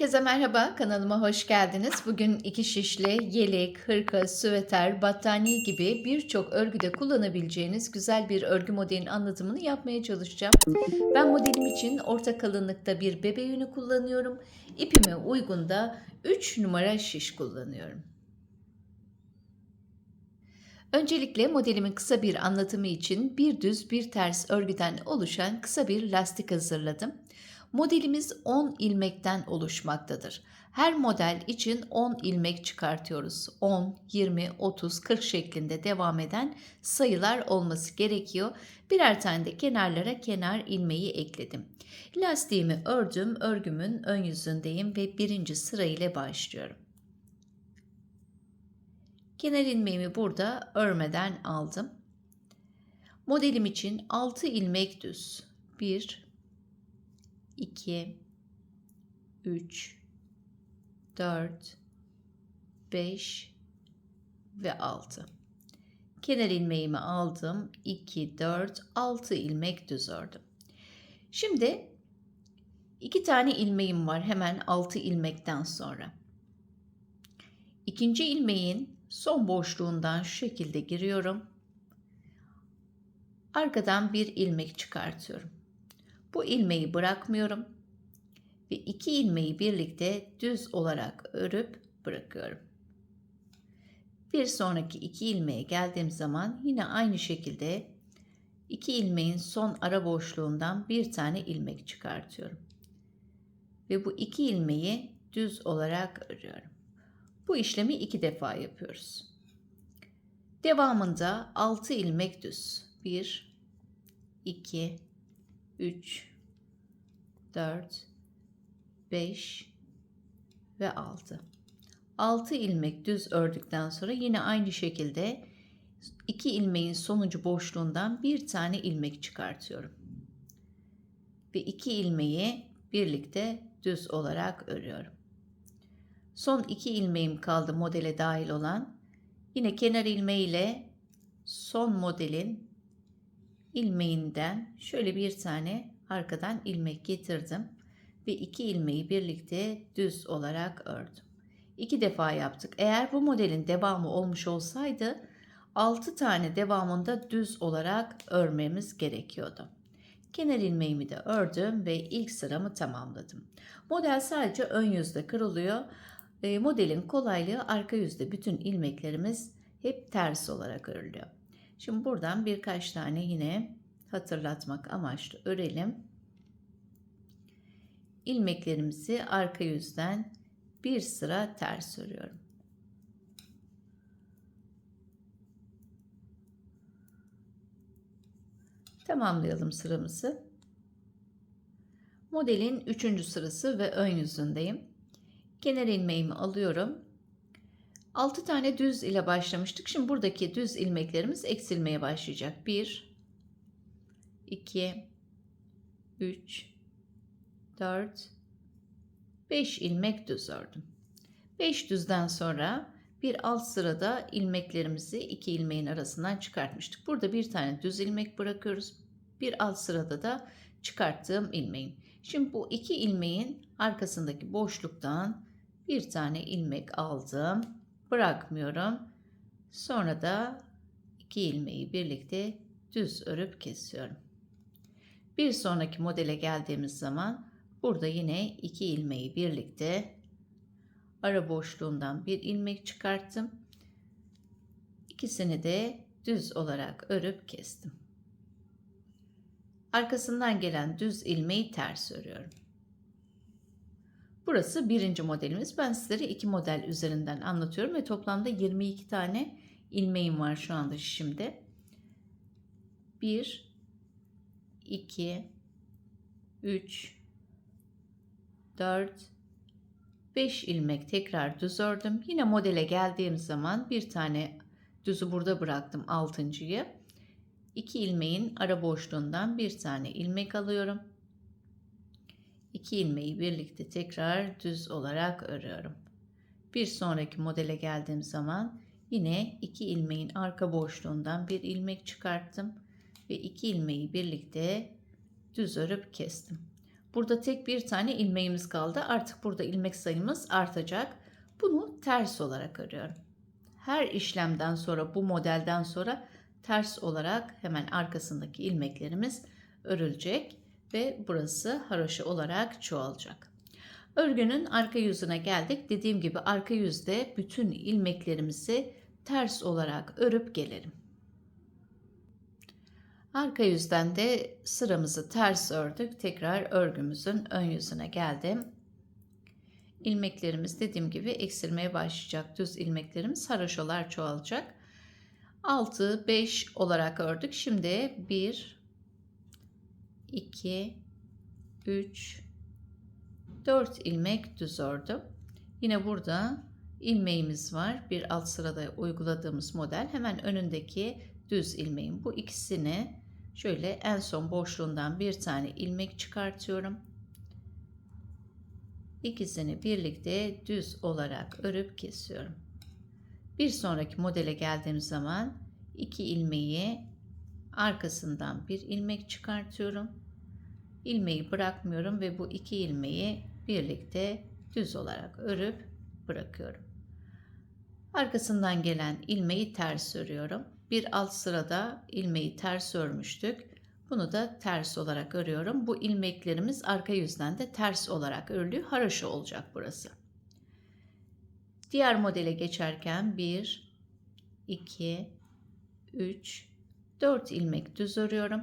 Herkese merhaba, kanalıma hoş geldiniz. Bugün iki şişli yelek, hırka, süveter, battaniye gibi birçok örgüde kullanabileceğiniz güzel bir örgü modelinin anlatımını yapmaya çalışacağım. Ben modelim için orta kalınlıkta bir bebe yünü kullanıyorum. İpime uygun da 3 numara şiş kullanıyorum. Öncelikle modelimin kısa bir anlatımı için bir düz bir ters örgüden oluşan kısa bir lastik hazırladım. Modelimiz 10 ilmekten oluşmaktadır. Her model için 10 ilmek çıkartıyoruz. 10, 20, 30, 40 şeklinde devam eden sayılar olması gerekiyor. Birer tane de kenarlara kenar ilmeği ekledim. Lastiğimi ördüm, örgümün ön yüzündeyim ve birinci sıra ile başlıyorum. Kenar ilmeğimi burada örmeden aldım. Modelim için 6 ilmek düz. 1 2 3 4 5 ve 6. Kenar ilmeğimi aldım. 2 4 6 ilmek düz ördüm. Şimdi iki tane ilmeğim var hemen 6 ilmekten sonra. İkinci ilmeğin son boşluğundan şu şekilde giriyorum. Arkadan bir ilmek çıkartıyorum. Bu ilmeği bırakmıyorum ve iki ilmeği birlikte düz olarak örüp bırakıyorum. Bir sonraki iki ilmeğe geldiğim zaman yine aynı şekilde iki ilmeğin son ara boşluğundan bir tane ilmek çıkartıyorum. Ve bu iki ilmeği düz olarak örüyorum. Bu işlemi iki defa yapıyoruz. Devamında 6 ilmek düz. 1 2 3 4 5 ve 6. 6 ilmek düz ördükten sonra yine aynı şekilde 2 ilmeğin sonuncu boşluğundan bir tane ilmek çıkartıyorum. Ve 2 ilmeği birlikte düz olarak örüyorum. Son 2 ilmeğim kaldı modele dahil olan. Yine kenar ilmeği ile son modelin ilmeğinden şöyle bir tane arkadan ilmek getirdim ve iki ilmeği birlikte düz olarak ördüm. İki defa yaptık. Eğer bu modelin devamı olmuş olsaydı 6 tane devamında düz olarak örmemiz gerekiyordu. Kenar ilmeğimi de ördüm ve ilk sıramı tamamladım. Model sadece ön yüzde kırılıyor. E, modelin kolaylığı arka yüzde bütün ilmeklerimiz hep ters olarak örülüyor. Şimdi buradan birkaç tane yine hatırlatmak amaçlı örelim. İlmeklerimizi arka yüzden bir sıra ters örüyorum. Tamamlayalım sıramızı. Modelin üçüncü sırası ve ön yüzündeyim. Kenar ilmeğimi alıyorum. 6 tane düz ile başlamıştık. Şimdi buradaki düz ilmeklerimiz eksilmeye başlayacak. 1 2 3 4 5 ilmek düz ördüm. 5 düzden sonra bir alt sırada ilmeklerimizi iki ilmeğin arasından çıkartmıştık. Burada bir tane düz ilmek bırakıyoruz. Bir alt sırada da çıkarttığım ilmeğim. Şimdi bu iki ilmeğin arkasındaki boşluktan bir tane ilmek aldım. Bırakmıyorum. Sonra da iki ilmeği birlikte düz örüp kesiyorum. Bir sonraki modele geldiğimiz zaman burada yine iki ilmeği birlikte ara boşluğundan bir ilmek çıkarttım. İkisini de düz olarak örüp kestim. Arkasından gelen düz ilmeği ters örüyorum. Burası birinci modelimiz. Ben sizlere iki model üzerinden anlatıyorum ve toplamda 22 tane ilmeğim var şu anda şişimde. 1 2 3 4 5 ilmek tekrar düz ördüm. Yine modele geldiğim zaman bir tane düzü burada bıraktım altıncıyı. 2 ilmeğin ara boşluğundan bir tane ilmek alıyorum. 2 ilmeği birlikte tekrar düz olarak örüyorum. Bir sonraki modele geldiğim zaman yine 2 ilmeğin arka boşluğundan bir ilmek çıkarttım ve iki ilmeği birlikte düz örüp kestim. Burada tek bir tane ilmeğimiz kaldı. Artık burada ilmek sayımız artacak. Bunu ters olarak örüyorum. Her işlemden sonra bu modelden sonra ters olarak hemen arkasındaki ilmeklerimiz örülecek ve burası haroşa olarak çoğalacak. Örgünün arka yüzüne geldik. Dediğim gibi arka yüzde bütün ilmeklerimizi ters olarak örüp gelelim. Arka yüzden de sıramızı ters ördük. Tekrar örgümüzün ön yüzüne geldim. İlmeklerimiz dediğim gibi eksilmeye başlayacak. Düz ilmeklerimiz haroşalar çoğalacak. 6, 5 olarak ördük. Şimdi 1, 2, 3, 4 ilmek düz ördüm. Yine burada ilmeğimiz var. Bir alt sırada uyguladığımız model. Hemen önündeki düz ilmeğin bu ikisini şöyle en son boşluğundan bir tane ilmek çıkartıyorum. İkisini birlikte düz olarak örüp kesiyorum. Bir sonraki modele geldiğim zaman iki ilmeği arkasından bir ilmek çıkartıyorum. İlmeği bırakmıyorum ve bu iki ilmeği birlikte düz olarak örüp bırakıyorum. Arkasından gelen ilmeği ters örüyorum. Bir alt sırada ilmeği ters örmüştük. Bunu da ters olarak örüyorum. Bu ilmeklerimiz arka yüzden de ters olarak örülüyor. Haraşo olacak burası. Diğer modele geçerken 1, 2, 3, 4 ilmek düz örüyorum.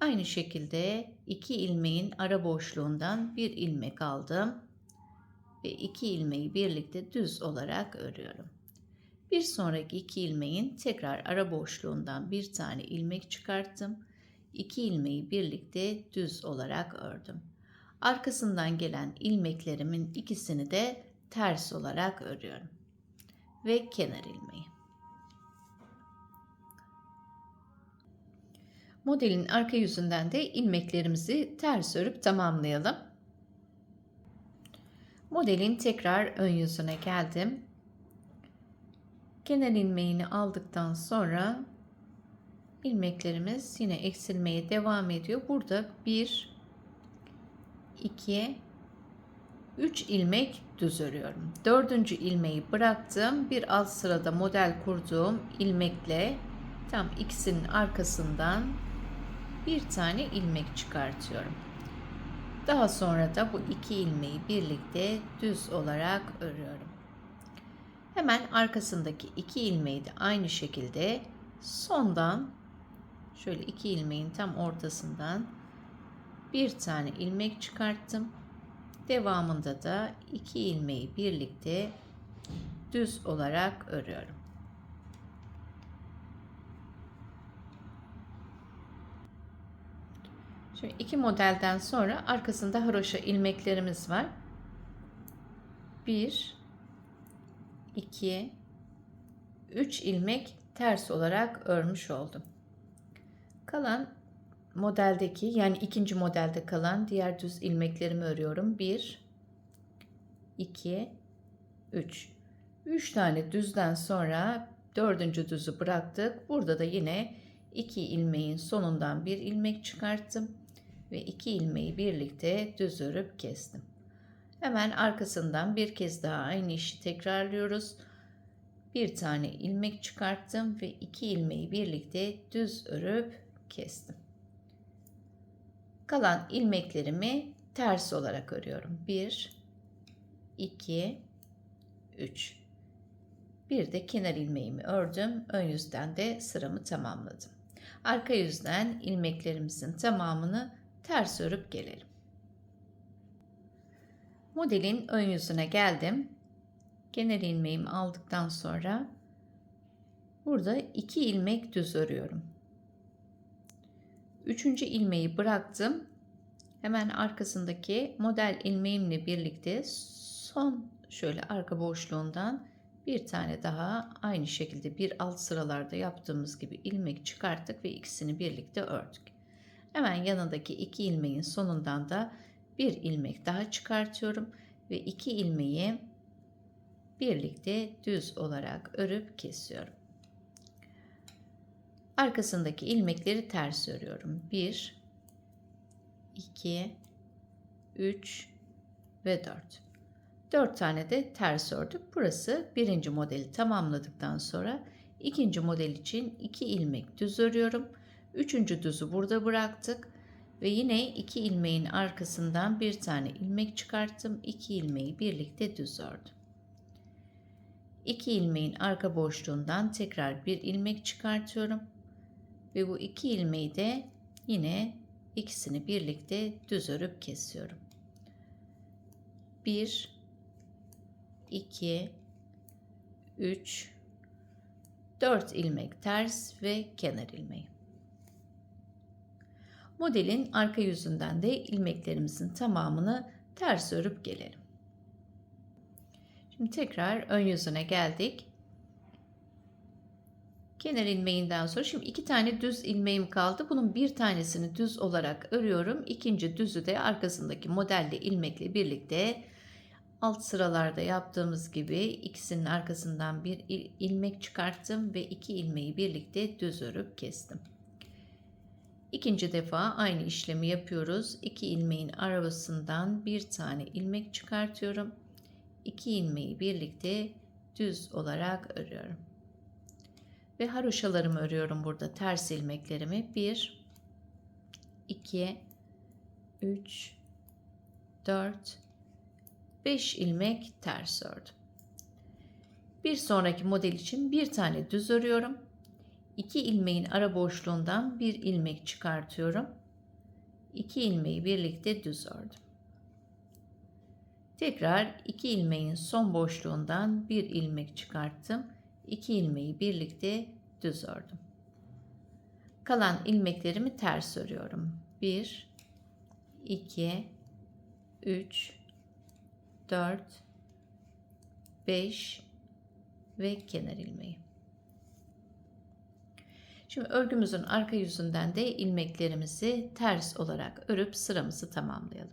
Aynı şekilde 2 ilmeğin ara boşluğundan bir ilmek aldım ve 2 ilmeği birlikte düz olarak örüyorum. Bir sonraki 2 ilmeğin tekrar ara boşluğundan bir tane ilmek çıkarttım. 2 ilmeği birlikte düz olarak ördüm. Arkasından gelen ilmeklerimin ikisini de ters olarak örüyorum. Ve kenar ilmeği. Modelin arka yüzünden de ilmeklerimizi ters örüp tamamlayalım. Modelin tekrar ön yüzüne geldim. Kenar ilmeğini aldıktan sonra ilmeklerimiz yine eksilmeye devam ediyor. Burada 1 2 3 ilmek düz örüyorum. Dördüncü ilmeği bıraktım. Bir alt sırada model kurduğum ilmekle tam ikisinin arkasından bir tane ilmek çıkartıyorum. Daha sonra da bu iki ilmeği birlikte düz olarak örüyorum. Hemen arkasındaki iki ilmeği de aynı şekilde sondan şöyle iki ilmeğin tam ortasından bir tane ilmek çıkarttım. Devamında da iki ilmeği birlikte düz olarak örüyorum. Şimdi iki modelden sonra arkasında haroşa ilmeklerimiz var. 1 2 3 ilmek ters olarak örmüş oldum. Kalan modeldeki yani ikinci modelde kalan diğer düz ilmeklerimi örüyorum. 1 2 3 3 tane düzden sonra dördüncü düzü bıraktık. Burada da yine iki ilmeğin sonundan bir ilmek çıkarttım ve iki ilmeği birlikte düz örüp kestim. Hemen arkasından bir kez daha aynı işi tekrarlıyoruz. Bir tane ilmek çıkarttım ve iki ilmeği birlikte düz örüp kestim. Kalan ilmeklerimi ters olarak örüyorum. 1 2 3 Bir de kenar ilmeğimi ördüm. Ön yüzden de sıramı tamamladım. Arka yüzden ilmeklerimizin tamamını ters örüp gelelim. Modelin ön yüzüne geldim. Kenar ilmeğimi aldıktan sonra burada iki ilmek düz örüyorum. Üçüncü ilmeği bıraktım. Hemen arkasındaki model ilmeğimle birlikte son şöyle arka boşluğundan bir tane daha aynı şekilde bir alt sıralarda yaptığımız gibi ilmek çıkarttık ve ikisini birlikte ördük. Hemen yanındaki iki ilmeğin sonundan da bir ilmek daha çıkartıyorum ve iki ilmeği birlikte düz olarak örüp kesiyorum. Arkasındaki ilmekleri ters örüyorum. 1 2 3 ve 4. 4 tane de ters ördük. Burası birinci modeli tamamladıktan sonra ikinci model için 2 ilmek düz örüyorum. Üçüncü düzü burada bıraktık. Ve yine iki ilmeğin arkasından bir tane ilmek çıkarttım. İki ilmeği birlikte düz ördüm. İki ilmeğin arka boşluğundan tekrar bir ilmek çıkartıyorum. Ve bu iki ilmeği de yine ikisini birlikte düz örüp kesiyorum. 1 2 3 4 ilmek ters ve kenar ilmeği. Modelin arka yüzünden de ilmeklerimizin tamamını ters örüp gelelim. Şimdi tekrar ön yüzüne geldik. Kenar ilmeğinden sonra şimdi iki tane düz ilmeğim kaldı. Bunun bir tanesini düz olarak örüyorum. İkinci düzü de arkasındaki modelle ilmekle birlikte alt sıralarda yaptığımız gibi ikisinin arkasından bir ilmek çıkarttım ve iki ilmeği birlikte düz örüp kestim. İkinci defa aynı işlemi yapıyoruz. İki ilmeğin arasından bir tane ilmek çıkartıyorum. İki ilmeği birlikte düz olarak örüyorum. Ve haroşalarımı örüyorum burada ters ilmeklerimi. 1 2 3 4 5 ilmek ters ördüm. Bir sonraki model için bir tane düz örüyorum. 2 ilmeğin ara boşluğundan bir ilmek çıkartıyorum. 2 ilmeği birlikte düz ördüm. Tekrar 2 ilmeğin son boşluğundan bir ilmek çıkarttım. 2 ilmeği birlikte düz ördüm. Kalan ilmeklerimi ters örüyorum. 1 2 3 4 5 ve kenar ilmeği. Şimdi örgümüzün arka yüzünden de ilmeklerimizi ters olarak örüp sıramızı tamamlayalım.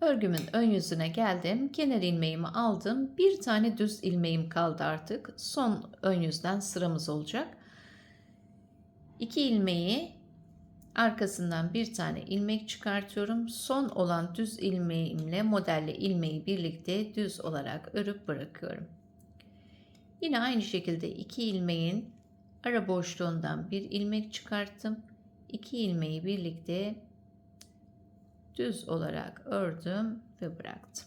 Örgümün ön yüzüne geldim. Kenar ilmeğimi aldım. Bir tane düz ilmeğim kaldı artık. Son ön yüzden sıramız olacak. İki ilmeği arkasından bir tane ilmek çıkartıyorum. Son olan düz ilmeğimle modelle ilmeği birlikte düz olarak örüp bırakıyorum. Yine aynı şekilde iki ilmeğin ara boşluğundan bir ilmek çıkarttım. İki ilmeği birlikte düz olarak ördüm ve bıraktım.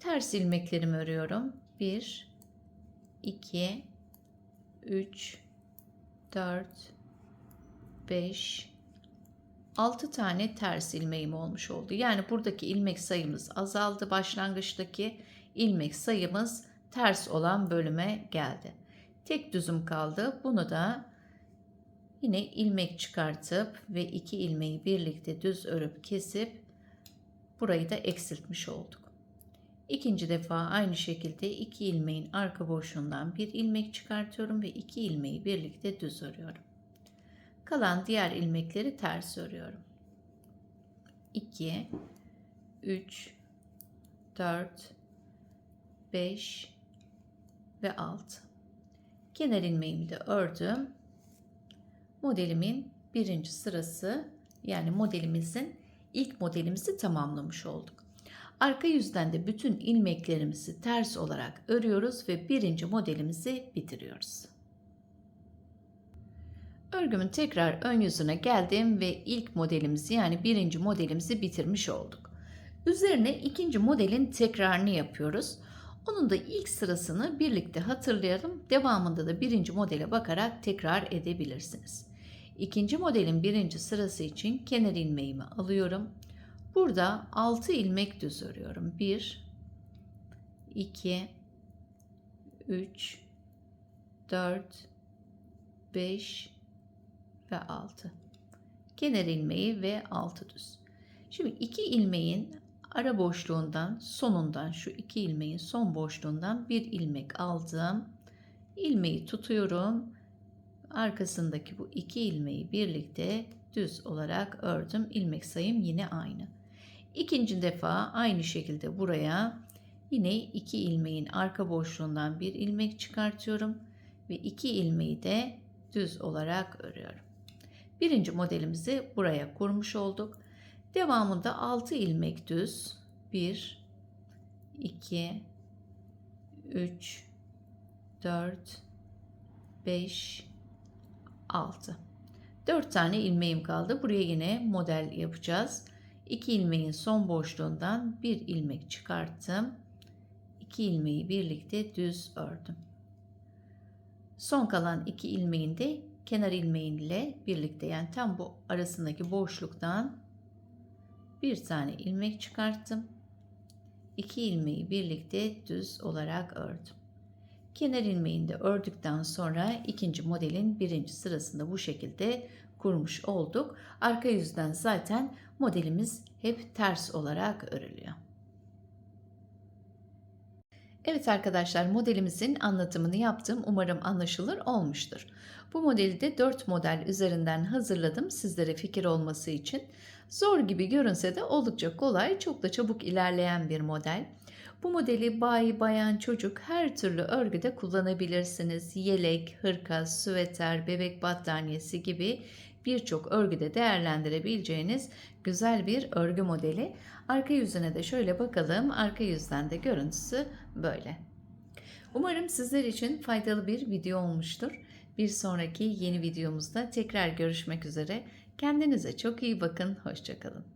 Ters ilmeklerimi örüyorum. 1 2 3 4 5 6 tane ters ilmeğim olmuş oldu. Yani buradaki ilmek sayımız azaldı. Başlangıçtaki ilmek sayımız ters olan bölüme geldi. Tek düzüm kaldı. Bunu da yine ilmek çıkartıp ve iki ilmeği birlikte düz örüp kesip burayı da eksiltmiş olduk. İkinci defa aynı şekilde iki ilmeğin arka boşluğundan bir ilmek çıkartıyorum ve iki ilmeği birlikte düz örüyorum. Kalan diğer ilmekleri ters örüyorum. 2 3 4 5 ve 6 kenar ilmeğimi de ördüm. Modelimin birinci sırası yani modelimizin ilk modelimizi tamamlamış olduk. Arka yüzden de bütün ilmeklerimizi ters olarak örüyoruz ve birinci modelimizi bitiriyoruz. Örgümün tekrar ön yüzüne geldim ve ilk modelimizi yani birinci modelimizi bitirmiş olduk. Üzerine ikinci modelin tekrarını yapıyoruz. Onun da ilk sırasını birlikte hatırlayalım. Devamında da birinci modele bakarak tekrar edebilirsiniz. İkinci modelin birinci sırası için kenar ilmeğimi alıyorum. Burada 6 ilmek düz örüyorum. 1 2 3 4 5 ve 6. Kenar ilmeği ve 6 düz. Şimdi iki ilmeğin ara boşluğundan sonundan şu iki ilmeğin son boşluğundan bir ilmek aldım. ilmeği tutuyorum. Arkasındaki bu iki ilmeği birlikte düz olarak ördüm. ilmek sayım yine aynı. İkinci defa aynı şekilde buraya yine iki ilmeğin arka boşluğundan bir ilmek çıkartıyorum ve iki ilmeği de düz olarak örüyorum. Birinci modelimizi buraya kurmuş olduk. Devamında 6 ilmek düz. 1 2 3 4 5 6 4 tane ilmeğim kaldı. Buraya yine model yapacağız. 2 ilmeğin son boşluğundan bir ilmek çıkarttım. 2 ilmeği birlikte düz ördüm. Son kalan 2 ilmeğin de kenar ilmeğiyle birlikte yani tam bu arasındaki boşluktan bir tane ilmek çıkarttım. 2 ilmeği birlikte düz olarak ördüm. Kenar ilmeğini de ördükten sonra ikinci modelin birinci sırasında bu şekilde kurmuş olduk. Arka yüzden zaten modelimiz hep ters olarak örülüyor. Evet arkadaşlar modelimizin anlatımını yaptım. Umarım anlaşılır olmuştur. Bu modeli de 4 model üzerinden hazırladım sizlere fikir olması için. Zor gibi görünse de oldukça kolay, çok da çabuk ilerleyen bir model. Bu modeli bay, bayan, çocuk her türlü örgüde kullanabilirsiniz. Yelek, hırka, süveter, bebek battaniyesi gibi birçok örgüde değerlendirebileceğiniz güzel bir örgü modeli. Arka yüzüne de şöyle bakalım. Arka yüzden de görüntüsü böyle. Umarım sizler için faydalı bir video olmuştur. Bir sonraki yeni videomuzda tekrar görüşmek üzere. Kendinize çok iyi bakın. Hoşçakalın.